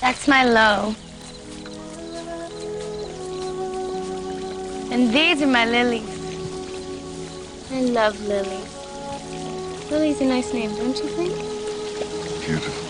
That's my low. And these are my lilies. I love lilies. Lily's a nice name, don't you think? Beautiful.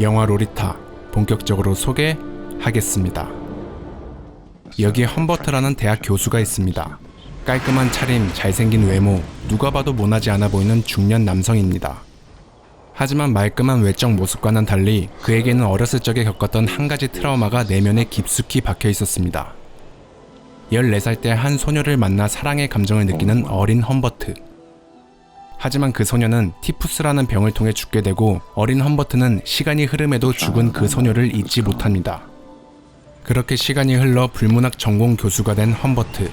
영화 로리타 본격적으로 소개하겠습니다. 여기에 험버트라는 대학 교수가 있습니다. 깔끔한 차림, 잘생긴 외모, 누가 봐도 모나지 않아 보이는 중년 남성입니다. 하지만 말끔한 외적 모습과는 달리 그에게는 어렸을 적에 겪었던 한 가지 트라우마가 내면에 깊숙이 박혀 있었습니다. 14살 때 한 소녀를 만나 사랑의 감정을 느끼는 어린 험버트. 하지만 그 소녀는 티푸스라는 병을 통해 죽게 되고 어린 험버트는 시간이 흐름에도 죽은 그 소녀를 잊지 못합니다. 그렇게 시간이 흘러 불문학 전공 교수가 된 험버트.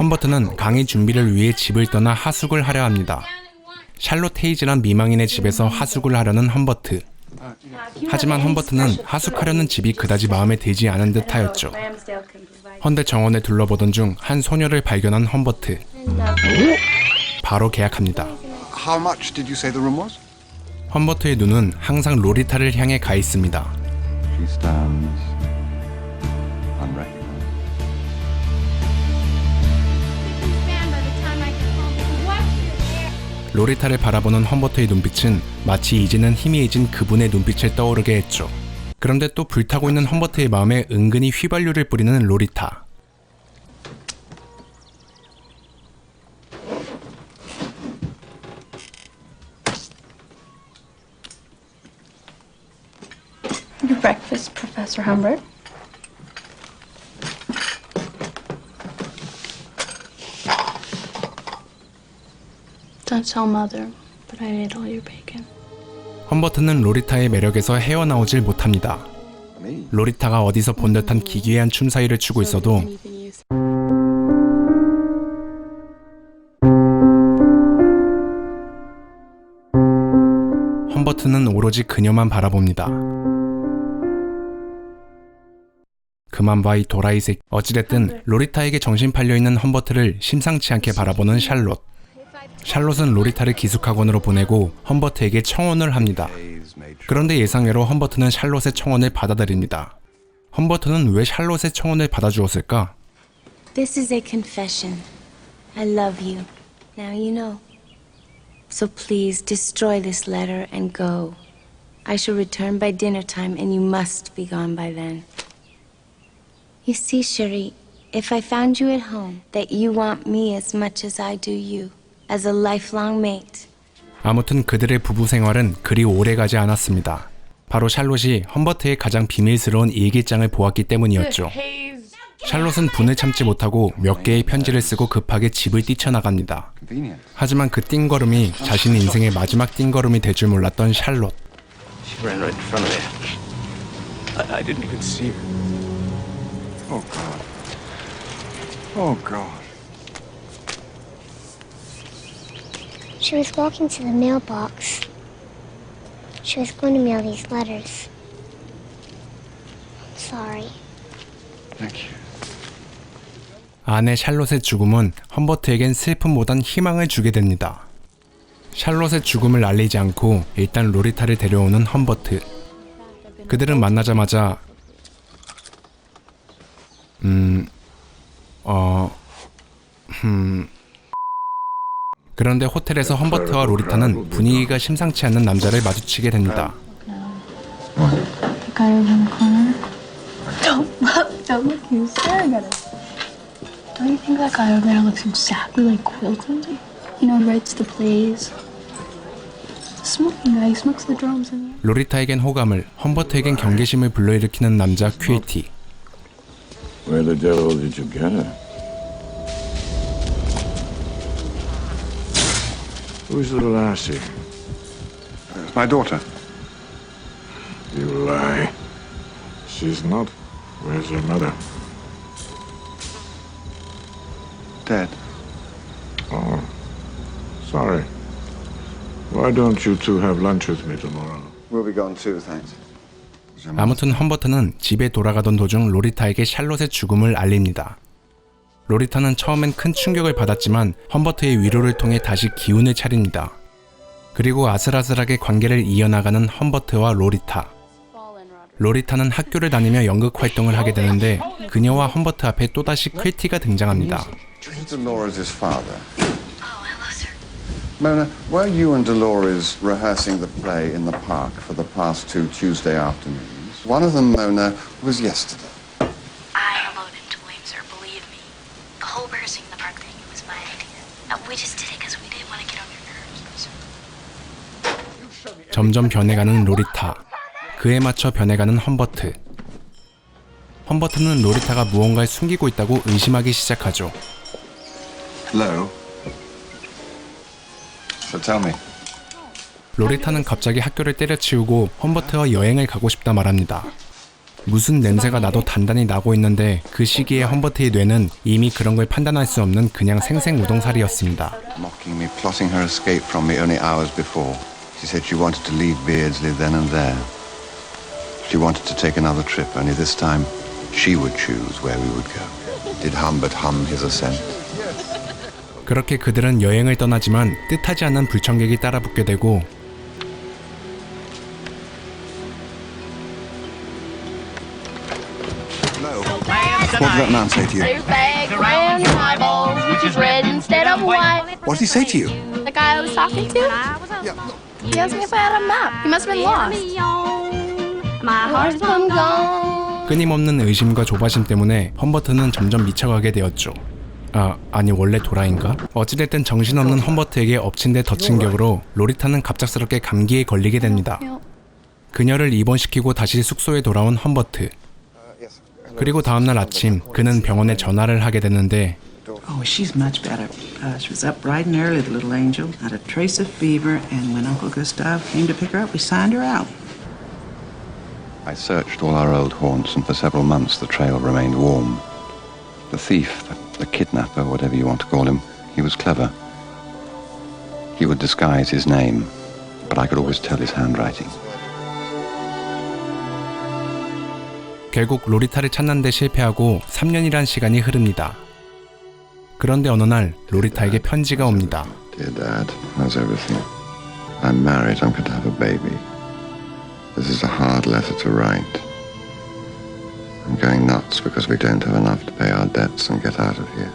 험버트는 강의 준비를 위해 집을 떠나 하숙을 하려 합니다. 샬롯 헤이즈란 미망인의 집에서 하숙을 하려는 험버트. 하지만 험버트는 하숙하려는 집이 그다지 마음에 들지 않은 듯하였죠. 헌데 정원에 둘러보던 중 한 소녀를 발견한 험버트. 바로 계약합니다. 험버트의 눈은 항상 로리타를 향해 가 있습니다. 로리타를 바라보는 험버트의 눈빛은 마치 이제는 희미해진 그분의 눈빛을 떠오르게 했죠. 그런데 또 불타고 있는 험버트의 마음에 은근히 휘발유를 뿌리는 로리타. Your breakfast, Professor Humbert. Don't tell Mother, but I ate all your bacon. 험버트는 로리타의 매력에서 헤어나오질 못합니다. 로리타가 어디서 본 듯한 기괴한 춤사위를 추고 있어도. 험버트는 오로지 그녀만 바라봅니다. 그만 봐 이 도라이 새 어찌됐든 로리타에게 정신 팔려 있는 험버트를 심상치 않게 바라보는 샬롯. 샬롯은 로리타를 기숙학원으로 보내고 험버트에게 청혼을 합니다. 그런데 예상외로 험버트는 샬롯의 청혼을 받아들입니다. 험버트는 왜 샬롯의 청혼을 받아주었을까? This is a confession. I love you. Now you know. So please destroy this letter and go. I shall return by dinner time, and you must be gone by then. You see, Cherie, if I found you at home, that you want me as much as I do you, as a lifelong mate, 아무튼 그들의 부부 생활은 그리 오래 가지 않았습니다. 바로 샬롯이 험버트의 가장 비밀스러운 일기장을 보았기 때문이었죠. 샬롯은 분을 참지 못하고 몇 개의 편지를 쓰고 급하게 집을 뛰쳐나갑니다. 하지만 그 띵걸음이 자신의 인생의 마지막 띵걸음이 될 줄 몰랐던 샬롯. She ran right in front of me. I, I didn't even see her. Oh God. Oh God. She was walking to the mailbox. She was going to mail these letters. Sorry. Thank you. 아내 샬롯의 죽음은 험버트에겐 슬픔보단 희망을 주게 됩니다. 샬롯의 죽음을 알리지 않고 일단 로리타를 데려오는 험버트. 그들은 만나자마자 음, 어, 음. 그런데 호텔에서 험버트와 로리타는 분위기가 심상치 않는 남자를 마주치게 됩니다. The guy over in the corner. Don't look, don't look, he's staring at us. Don't you think that guy over there looks exactly like Quilton? You know, writes the plays. The smoking guy, he smokes the drums in 로리타에겐 호감을, 험버트에겐 경계심을 불러일으키는 남자 큐이티. Where the devil did you get her? Who's the lassie? It's my daughter. You lie. She's not. Where's her mother? Dead. Oh. Sorry. Why don't you two have lunch with me tomorrow? We'll be gone too, thanks. 아무튼 험버트는 집에 돌아가던 도중 로리타에게 샬롯의 죽음을 알립니다. 로리타는 처음엔 큰 충격을 받았지만 험버트의 위로를 통해 다시 기운을 차립니다. 그리고 아슬아슬하게 관계를 이어나가는 험버트와 로리타. 로리타는 학교를 다니며 연극 활동을 하게 되는데 그녀와 험버트 앞에 또다시 퀼티가 등장합니다. Oh. Mona, were you and Dolores rehearsing the play in the park for the past two Tuesday afternoons? One of them, Mona, was yesterday. I allowed him to blame, sir. Believe me. The whole rehearsing in the park thing it was my idea. Uh, we just did it because we didn't want to get on your nerves. sir. 점점 변해가는 로리타. 그에 맞춰 변해가는 험버트. 험버트는 로리타가 무언가를 숨기고 있다고 의심하기 시작하죠. Hello. So tell me, 로리타는 갑자기 학교를 때려치우고 험버트와 여행을 가고 싶다 말합니다. 무슨 냄새가 나도 단단히 나고 있는데 그 시기에 험버트의 뇌는 이미 그런 걸 판단할 수 없는 그냥 생생 우동살이었습니다. mocking me, plotting her escape from me only hours before. She said she wanted to leave Beardsley then and there. She wanted to take another trip, only this time she would choose where we would go. Did Humbert hum his assent? 그렇게 그들은 여행을 떠나지만 뜻하지 않은 불청객이 따라붙게 되고 Hello. What did that man say to you? bag around your eyeballs, which is red instead of white. What did he say to you? The guy I was talking to? He asked me if I had a map. He must have been lost. My heart's been gone. 끊임없는 의심과 조바심 때문에 험버트는 점점 미쳐가게 되었죠. 아, 아니 원래 도라인가? 어찌됐든 정신없는 험버트에게 엎친 데 덮친 격으로 로리타는 갑작스럽게 감기에 걸리게 됩니다. 그녀를 입원시키고 다시 숙소에 돌아온 험버트. 그리고 다음날 아침 그는 병원에 전화를 하게 되는데 Oh, she's much better. Uh, she was up bright and early, the little angel, not a trace of fever, and when Uncle Gustav came to pick her up, we signed her out. I searched all our old haunts, and for several months the trail remained warm. The thief, the, the kidnapper, whatever you want to call him, he was clever. He would disguise his name, but I could always tell his handwriting. 결국 로리타를 찾는 데 실패하고 3년이란 시간이 흐릅니다. 그런데 어느 날 로리타에게 편지가 옵니다. Dear Dad, how's everything? I'm married. I'm going to have a baby. This is a hard letter to write. I'm going nuts because we don't have enough to pay our debts and get out of here.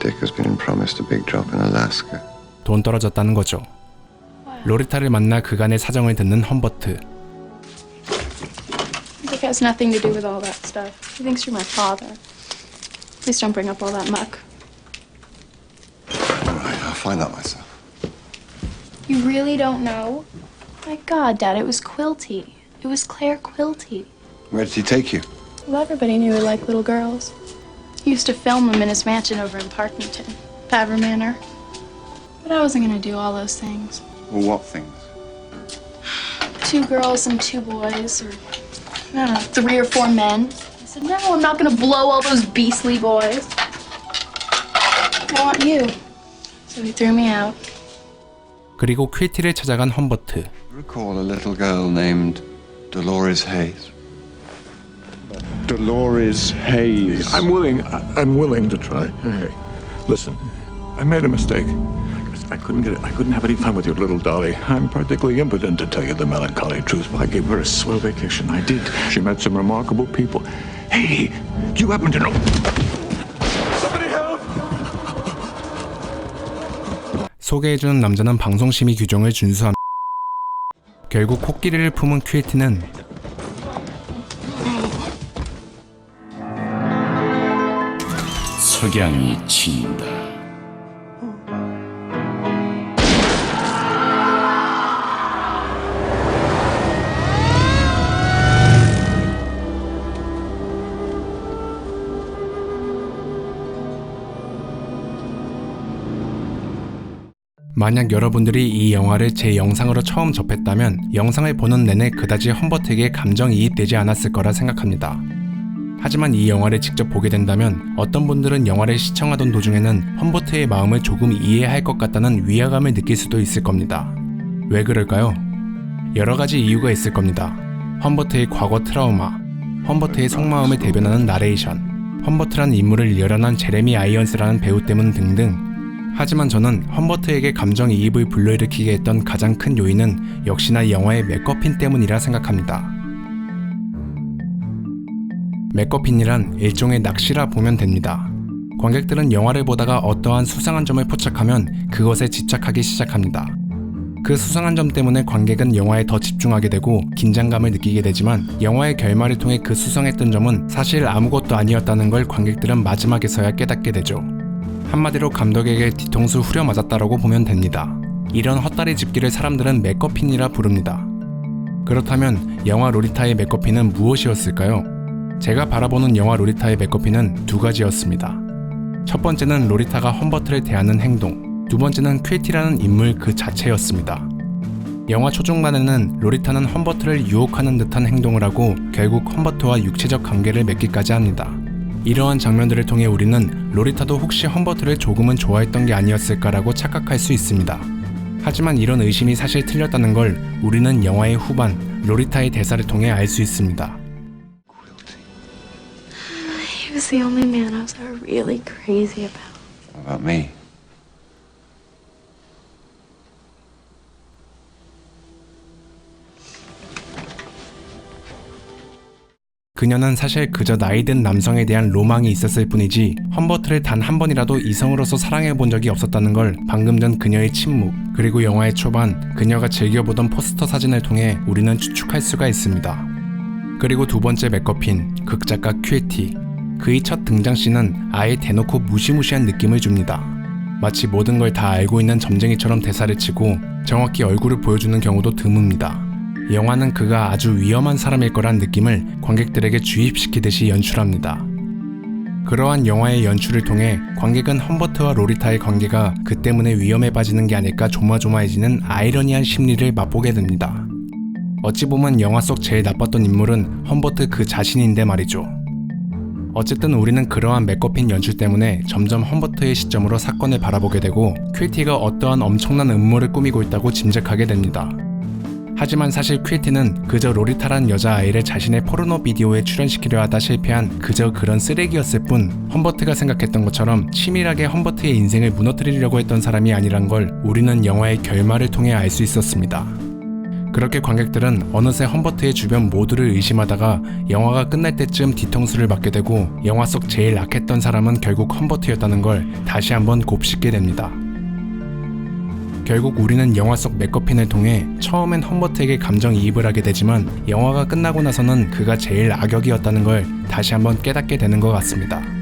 Dick has been promised a big job in Alaska. 돈 떨어졌다는 거죠. 로리타를 만나 그간의 사정을 듣는 험버트. Dick has nothing to do with all that stuff. He thinks you're my father. Please don't bring up all that muck. All right, I'll find out myself. You really don't know? My God, Dad, it was Quilty. It was Claire Quilty. Where did he take you? Well, everybody knew he liked little girls. He used to film them in his mansion over in Parkington, Paver Manor. But I wasn't gonna do all those things. Well, what things? Two girls and two boys, or I don't know, three or four men. I said, no, I'm not gonna blow all those beastly boys. I want you. So he threw me out. 그리고 퀼티를 찾아간 험버트. Recall a little girl named Dolores Hayes. Dolores Hayes. I'm willing. I, I'm willing to try. Hey, listen, I made a mistake. I couldn't get it. I couldn't have any fun with your little dolly. I'm practically impotent to tell you the melancholy truth. But I gave her a swell vacation. I did. She met some remarkable people. Hey, do you happen to know? 소개해주는 남자는 방송심의 규정을 준수합니다. 결국 코끼리를 품은 퀼티는 석양이 친다. 만약 여러분들이 이 영화를 제 영상으로 처음 접했다면 영상을 보는 내내 그다지 험버트에게 감정이입되지 않았을 거라 생각합니다. 하지만 이 영화를 직접 보게 된다면 어떤 분들은 영화를 시청하던 도중에는 험버트의 마음을 조금 이해할 것 같다는 위화감을 느낄 수도 있을 겁니다. 왜 그럴까요? 여러 가지 이유가 있을 겁니다. 험버트의 과거 트라우마, 험버트의 속마음을 대변하는 나레이션, 험버트란 인물을 열연한 제레미 아이언스라는 배우 때문 등등 하지만 저는 험버트에게 감정이입을 불러일으키게 했던 가장 큰 요인은 역시나 영화의 맥거핀 때문이라 생각합니다. 맥거핀이란 일종의 낚시라 보면 됩니다. 관객들은 영화를 보다가 어떠한 수상한 점을 포착하면 그것에 집착하기 시작합니다. 그 수상한 점 때문에 관객은 영화에 더 집중하게 되고 긴장감을 느끼게 되지만 영화의 결말을 통해 그 수상했던 점은 사실 아무것도 아니었다는 걸 관객들은 마지막에서야 깨닫게 되죠. 한마디로 감독에게 뒤통수 후려 맞았다라고 보면 됩니다. 이런 헛다리 짚기를 사람들은 맥거핀이라 부릅니다. 그렇다면 영화 로리타의 맥거핀은 무엇이었을까요? 제가 바라보는 영화 로리타의 맥거핀은 두 가지였습니다. 첫 번째는 로리타가 험버트를 대하는 행동, 두 번째는 퀘티라는 인물 그 자체였습니다. 영화 초중반에는 로리타는 험버트를 유혹하는 듯한 행동을 하고 결국 험버트와 육체적 관계를 맺기까지 합니다. 이러한 장면들을 통해 우리는 로리타도 혹시 험버트를 조금은 좋아했던 게 아니었을까라고 착각할 수 있습니다. 하지만 이런 의심이 사실 틀렸다는 걸 우리는 영화의 후반 로리타의 대사를 통해 알 수 있습니다. He was the only man I was really crazy about. About me? 그녀는 사실 그저 나이든 남성에 대한 로망이 있었을 뿐이지 험버트를 단 한 번이라도 이성으로서 사랑해 본 적이 없었다는 걸 방금 전 그녀의 침묵 그리고 영화의 초반 그녀가 즐겨보던 포스터 사진을 통해 우리는 추측할 수가 있습니다. 그리고 두 번째 맥거핀 극작가 큐에티 그의 첫 등장씬은 아예 대놓고 무시무시한 느낌을 줍니다. 마치 모든 걸 다 알고 있는 점쟁이처럼 대사를 치고 정확히 얼굴을 보여주는 경우도 드뭅니다. 영화는 그가 아주 위험한 사람일 거란 느낌을 관객들에게 주입시키듯이 연출합니다. 그러한 영화의 연출을 통해 관객은 험버트와 로리타의 관계가 그 때문에 위험에 빠지는 게 아닐까 조마조마해지는 아이러니한 심리를 맛보게 됩니다. 어찌 보면 영화 속 제일 나빴던 인물은 험버트 그 자신인데 말이죠. 어쨌든 우리는 그러한 맥거핀 연출 때문에 점점 험버트의 시점으로 사건을 바라보게 되고 퀼티가 어떠한 엄청난 음모를 꾸미고 있다고 짐작하게 됩니다. 하지만 사실 퀼티는 그저 로리타란 여자아이를 자신의 포르노 비디오에 출연시키려 하다 실패한 그저 그런 쓰레기였을 뿐 험버트가 생각했던 것처럼 치밀하게 험버트의 인생을 무너뜨리려고 했던 사람이 아니란 걸 우리는 영화의 결말을 통해 알 수 있었습니다. 그렇게 관객들은 어느새 험버트의 주변 모두를 의심하다가 영화가 끝날 때쯤 뒤통수를 맞게 되고 영화 속 제일 악했던 사람은 결국 험버트였다는 걸 다시 한번 곱씹게 됩니다. 결국 우리는 영화 속 맥거핀을 통해 처음엔 험버트에게 감정이입을 하게 되지만 영화가 끝나고 나서는 그가 제일 악역이었다는 걸 다시 한번 깨닫게 되는 것 같습니다.